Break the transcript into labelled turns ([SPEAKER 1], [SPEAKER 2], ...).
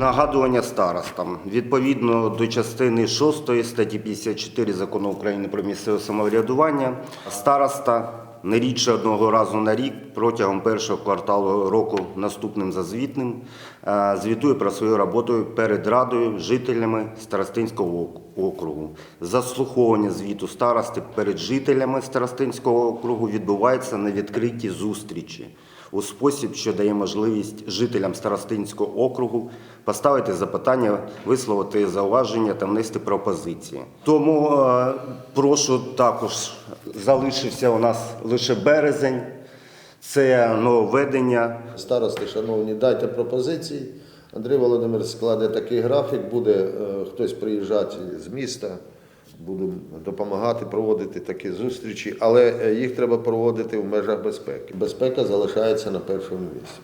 [SPEAKER 1] Нагадування старостам. Відповідно до частини 6 статті 54 Закону України про місцеве самоврядування, староста не рідше одного разу на рік протягом першого кварталу року наступним за звітним е, звітує про свою роботу перед радою, жителями Старостинського округу. Заслуховування звіту старости перед жителями Старостинського округу відбувається на відкритій зустрічі у спосіб, що дає можливість жителям Старостинського округу поставити запитання, висловити зауваження та внести пропозиції. Тому е, прошу також залишився у нас лише березень. Це нововведення.
[SPEAKER 2] Старости, шановні, дайте пропозиції. Андрій Володимир складе такий графік, буде е, хтось приїжджати з міста, будемо допомагати проводити такі зустрічі, але е, їх треба проводити в межах безпеки. Безпека залишається на першому місці.